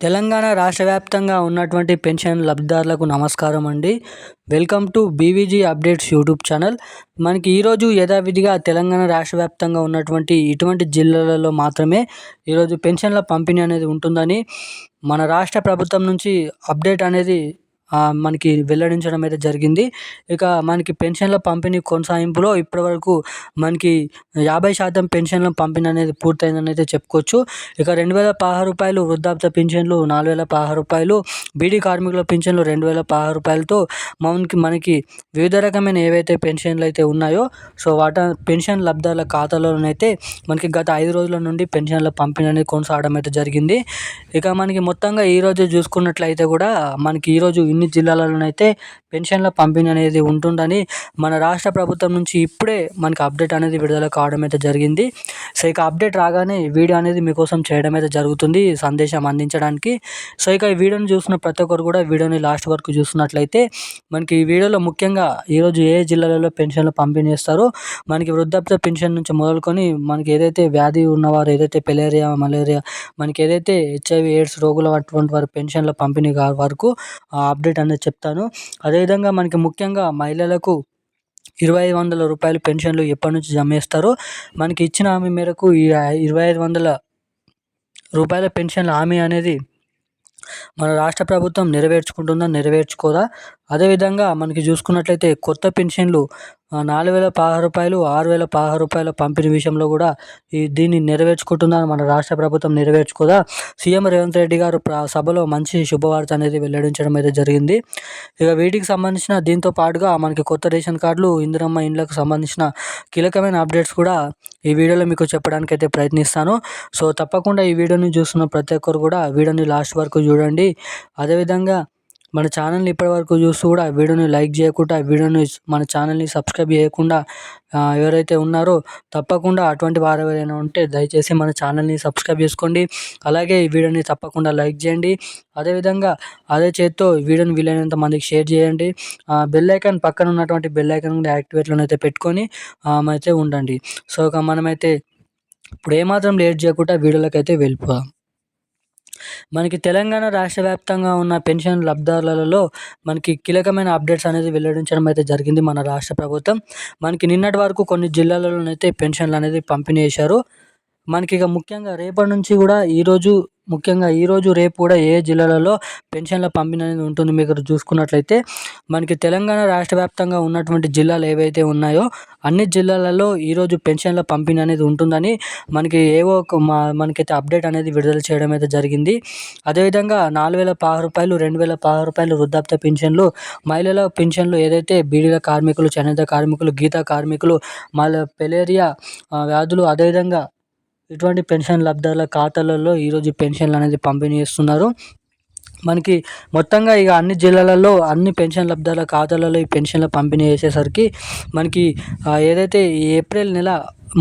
తెలంగాణ రాష్ట్ర వ్యాప్తంగా ఉన్నటువంటి పెన్షన్ లబ్ధిదారులకు నమస్కారం అండి. Welcome to BVG updates YouTube channel మనకి ఈరోజు యథావిధిగా తెలంగాణ రాష్ట్ర వ్యాప్తంగా ఉన్నటువంటి ఇటువంటి జిల్లాలలో మాత్రమే ఈరోజు పెన్షన్ల పంపిణీ అనేది ఉంటుందని మన రాష్ట్ర ప్రభుత్వం నుంచి అప్డేట్ అనేది మనకి వెల్లడించడం అయితే జరిగింది. ఇక మనకి పెన్షన్ల పంపిణీ కొనసాగింపులో ఇప్పటివరకు మనకి యాభై శాతం పెన్షన్ల పంపిణీ అనేది పూర్తయిందని అయితే చెప్పుకోవచ్చు. ఇక రెండు వేల పదహారు రూపాయలు వృద్ధాప్య పింఛన్లు నాలుగు వేల పదహారు రూపాయలు బీడీ కార్మికుల పింఛన్లు రెండు వేల పదహారు రూపాయలతో మనకి మనకి వివిధ రకమైన ఏవైతే పెన్షన్లు అయితే ఉన్నాయో సో వాట పెన్షన్ లబ్ధాల ఖాతాలోనైతే మనకి గత ఐదు రోజుల నుండి పెన్షన్ల పంపిణీ అనేది కొనసాగడం అయితే జరిగింది. ఇక మనకి మొత్తంగా ఈరోజు చూసుకున్నట్లయితే కూడా మనకి ఈరోజు ఇన్ని జిల్లాలలోనైతే పెన్షన్ల పంపిణీ అనేది ఉంటుందని మన రాష్ట్ర ప్రభుత్వం నుంచి ఇప్పుడే మనకి అప్డేట్ అనేది విడుదల కావడం అయితే జరిగింది. సో ఇక అప్డేట్ రాగానే వీడియో అనేది మీకోసం చేయడం అయితే జరుగుతుంది సందేశం అందించడానికి. సో ఇక ఈ వీడియోని చూసిన ప్రతి ఒక్కరు కూడా వీడియోని లాస్ట్ వరకు చూస్తున్నట్లయితే మనకి ఈ వీడియోలో ముఖ్యంగా ఈరోజు ఏ జిల్లాలలో పెన్షన్లు పంపిణీ చేస్తారో మనకి వృద్ధాప్య పెన్షన్ నుంచి మొదలుకొని మనకి ఏదైతే వ్యాధి ఉన్నవారు ఏదైతే పెలేరియా మలేరియా మనకి ఏదైతే హెచ్ఐవి ఎయిడ్స్ రోగులు అటువంటి వారి పెన్షన్ల పంపిణీ వరకు అప్డేట్ అనేది చెప్తాను. అదేవిధంగా మనకి ముఖ్యంగా మహిళలకు ఇరవై ఐదు వందల రూపాయలు పెన్షన్లు ఎప్పటి నుంచి జమ చేస్తారో మనకి ఇచ్చిన హామీ మేరకు ఈ ఇరవై ఐదు వందల రూపాయల పెన్షన్ల హామీ అనేది మన రాష్ట్ర ప్రభుత్వం నెరవేర్చుకుంటుందా నెరవేర్చుకోదా? అదేవిధంగా మనకి చూసుకున్నట్లయితే కొత్త పెన్షన్లు నాలుగు వేల పదహారు రూపాయలు ఆరు వేల పదహారు రూపాయల పంపిణీ విషయంలో కూడా ఈ దీన్ని నెరవేర్చుకుంటుందని మన రాష్ట్ర ప్రభుత్వం నెరవేర్చుకోదా? సీఎం రేవంత్ రెడ్డి గారు సభలో మంచి శుభవార్త అనేది వెల్లడించడం అయితే జరిగింది. ఇక వీటికి సంబంధించిన దీంతో పాటుగా మనకి కొత్త రేషన్ కార్డులు ఇందిరమ్మ ఇండ్లకు సంబంధించిన కీలకమైన అప్డేట్స్ కూడా ఈ వీడియోలో మీకు చెప్పడానికి అయితే ప్రయత్నిస్తాను. సో తప్పకుండా ఈ వీడియోని చూస్తున్న ప్రతి ఒక్కరు కూడా వీడియోని లాస్ట్ వరకు చూడండి. అదేవిధంగా మన ఛానల్ని ఇప్పటివరకు చూస్తూ కూడా వీడియోని లైక్ చేయకుండా వీడియోని మన ఛానల్ని సబ్స్క్రైబ్ చేయకుండా ఎవరైతే ఉన్నారో తప్పకుండా అటువంటి వారు ఎవరైనా ఉంటే దయచేసి మన ఛానల్ని సబ్స్క్రైబ్ చేసుకోండి. అలాగే ఈ వీడియోని తప్పకుండా లైక్ చేయండి. అదేవిధంగా అదే చేత్తో వీడియోని వీలైనంత మందికి షేర్ చేయండి. బెల్ ఐకాన్ పక్కన ఉన్నటువంటి బెల్ ఐకాన్ కూడా యాక్టివేట్లో అయితే పెట్టుకొని అయితే ఉండండి. సో మనమైతే ఇప్పుడు ఏమాత్రం లేట్ చేయకుండా వీడియోలోకి అయితే వెళ్ళిపోదాం. మనకి తెలంగాణ రాష్ట్ర వ్యాప్తంగా ఉన్న పెన్షన్ లబ్ధారులలో మనకి కీలకమైన అప్డేట్స్ అనేది వెల్లడించడం అయితే జరిగింది మన రాష్ట్ర ప్రభుత్వం. మనకి నిన్నటి వరకు కొన్ని జిల్లాలలోనైతే పెన్షన్లు అనేది పంపిణీ చేశారు. మనకి ఇక ముఖ్యంగా రేపటి నుంచి కూడా ఈరోజు ముఖ్యంగా ఈరోజు రేపు కూడా ఏ జిల్లాలలో పెన్షన్ల పంపిణీ అనేది ఉంటుంది మీకు చూసుకున్నట్లయితే. మనకి తెలంగాణ రాష్ట్ర వ్యాప్తంగా ఉన్నటువంటి జిల్లాలు ఏవైతే ఉన్నాయో అన్ని జిల్లాలలో ఈరోజు పెన్షన్ల పంపిణీ అనేది ఉంటుందని మనకి ఏవో ఒక మా మనకైతే అప్డేట్ అనేది విడుదల చేయడం అయితే జరిగింది. అదేవిధంగా నాలుగు వేల పదహారు రూపాయలు రెండు వేల పదహారు రూపాయలు వృద్ధాప్య పెన్షన్లు మహిళల పెన్షన్లు ఏదైతే బీడీల కార్మికులు చేనేత కార్మికులు గీత కార్మికులు మళ్ళీ పెలేరియా వ్యాధులు అదేవిధంగా ఇటువంటి పెన్షన్ లబ్ధాల ఖాతాలలో ఈరోజు పెన్షన్లు అనేది పంపిణీ చేస్తున్నారు. మనకి మొత్తంగా ఇక అన్ని జిల్లాలలో అన్ని పెన్షన్ లబ్ధాల ఖాతాలలో ఈ పెన్షన్ల పంపిణీ చేసేసరికి మనకి ఏదైతే ఏప్రిల్ నెల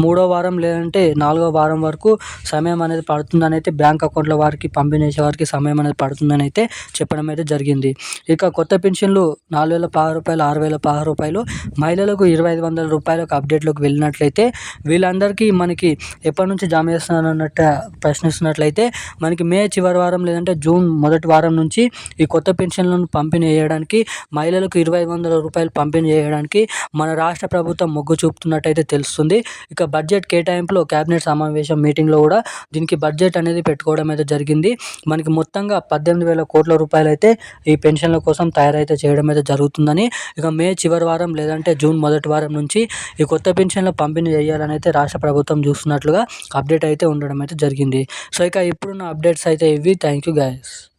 మూడో వారం లేదంటే నాలుగో వారం వరకు సమయం అనేది పడుతుందని అయితే బ్యాంక్ అకౌంట్ల వారికి పంపిణీ వారికి సమయం అనేది పడుతుందని అయితే చెప్పడం అయితే జరిగింది. ఇక కొత్త పెన్షన్లు నాలుగు వేల పదహారు రూపాయలు ఆరు వేల పదహారు రూపాయలు మహిళలకు ఇరవై ఐదు వందల రూపాయలకు అప్డేట్లోకి వెళ్ళినట్లయితే వీళ్ళందరికీ మనకి ఎప్పటి నుంచి జామ చేస్తున్నారు అన్నట్టు ప్రశ్నిస్తున్నట్లయితే మనకి మే చివరి వారం లేదంటే జూన్ మొదటి వారం నుంచి ఈ కొత్త పెన్షన్లను పంపిణీ చేయడానికి మహిళలకు ఇరవై ఐదు వందల రూపాయలు పంపిణీ చేయడానికి మన రాష్ట్ర ప్రభుత్వం మొగ్గు చూపుతున్నట్టయితే తెలుస్తుంది. ఇక బడ్జెట్ కేటాయింపులో కేబినెట్ సమావేశం మీటింగ్లో కూడా దీనికి బడ్జెట్ అనేది పెట్టుకోవడం అయితే జరిగింది. మనకి మొత్తంగా పద్దెనిమిది వేల కోట్ల రూపాయలు అయితే ఈ పెన్షన్ల కోసం తయారైతే చేయడం అయితే జరుగుతుందని ఇక మే చివరి వారం లేదంటే జూన్ మొదటి వారం నుంచి ఈ కొత్త పెన్షన్ల పంపిణీ చేయాలని అయితే రాష్ట్ర ప్రభుత్వం చూస్తున్నట్లుగా అప్డేట్ అయితే ఉండడం అయితే జరిగింది. సో ఇక ఇప్పుడున్న అప్డేట్స్ అయితే ఇవి. Thank you guys